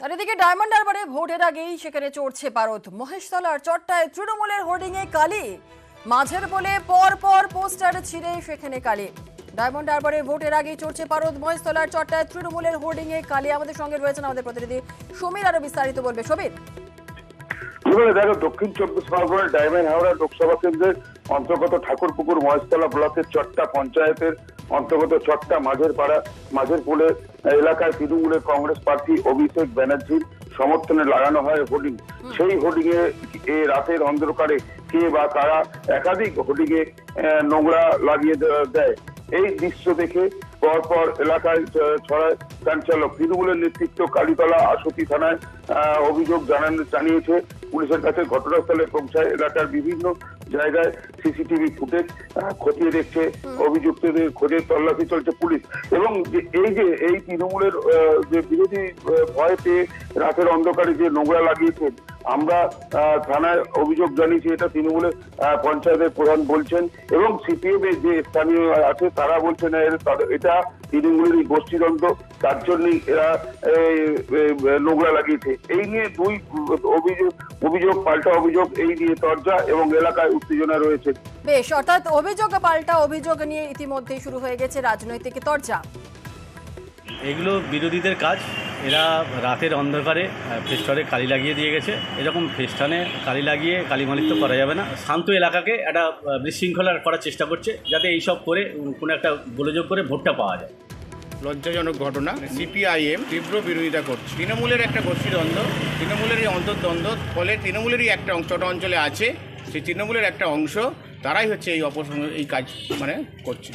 আর এদিকে ডায়মন্ড হারবারে ভোটের আগেই সেখানে চড়ছে পারদ। মহেশতলার চট্টায় তৃণমূলের হোর্ডিং এ কালি। মাঝের বলে পর পর পোস্টার ছিঁড়ে সেখানে কালি। ডায়মন্ড হারবারে ভোটের আগেই চড়ছে পারদ। মহেশতলার চট্টায় তৃণমূলের হোর্ডিং এ কালি। আমাদের সঙ্গে রয়েছেন আমাদের প্রতিনিধি সমীর আরও বিস্তারিত বলবে। সমীর। দেখো, দক্ষিণ চব্বিশ পরগনার ডায়মন্ড হাওড়া লোকসভা কেন্দ্রের অন্তর্গত ঠাকুরপুকুর মহেশতলা ব্লকের চট্টা পঞ্চায়েতের অন্তর্গত চট্টা মাঝের পাড়া মাঝের পুলে এলাকায় তৃণমূলের কংগ্রেস প্রার্থী অভিষেক ব্যানার্জির সমর্থনে লাগানো হয় হোর্ডিং। সেই হোর্ডিং এ রাতের অন্ধকারে কে বা কারা একাধিক হোর্ডিং এ নোংরা লাগিয়ে দেয়। এই দৃশ্য দেখে পরপর এলাকায় ছড়ায় চাঞ্চল্য তৃণমূলের নেতৃত্ব কালীতলা আশুতি থানায় আহ, অভিযোগ জানান জানিয়েছে পুলিশের কাছে ঘটনাস্থলে পৌঁছায় এলাকার বিভিন্ন জায়গায় সিসিটিভি ফুটেজ খতিয়ে দেখছে অভিযুক্তদের খোঁজে তল্লাশি চলছে পুলিশ। এবং যে এই যে এই তৃণমূলের যে বিরোধী ভয় পেয়ে রাতের অন্ধকারে যে নোংরা লাগিয়েছেন আমরা থানায় অভিযোগ জানিয়েছি এটা তৃণমূলের পঞ্চায়েতের প্রধান বলছেন। এবং সিপিএম এর যে স্থানীয় আছে তারা বলছেন এটা তৃণমূলেরই গোষ্ঠীদ্বন্দ্ব তার জন্যই এরা এই, এই, নোংরা লাগিয়েছে। এই নিয়ে দুই অভিযোগ অভিযোগ পাল্টা অভিযোগ এই নিয়ে চর্চা এবং এলাকায় উত্তেজনা রয়েছে। বেশ অর্থাৎ অভিযোগ পাল্টা অভিযোগ নিয়ে ইতিমধ্যেই শুরু হয়ে গেছে রাজনৈতিক চর্চা এগুলো বিরোধীদের কাজ। এরা রাতের অন্ধকারে আহ, ফেস্টনে কালি লাগিয়ে দিয়ে গেছে। এরকম ফেস্টানে কালি লাগিয়ে কালিমালিত্য করা যাবে না। শান্ত এলাকাকে একটা বিশৃঙ্খলা করার চেষ্টা করছে যাতে এইসব করে কোনো একটা গোলযোগ করে ভোটটা পাওয়া যায়। লজ্জাজনক ঘটনা সিপিআইএম তীব্র বিরোধিতা করছে। তৃণমূলের একটা গোষ্ঠীদ্বন্দ্ব তৃণমূলেরই অন্তর্দ্বন্দ্ব ফলে তৃণমূলেরই একটা অংশ ছোট অঞ্চলে আছে। সেই তৃণমূলের একটা অংশ তারাই হচ্ছে এই অপসংস এই কাজ মানে করছে।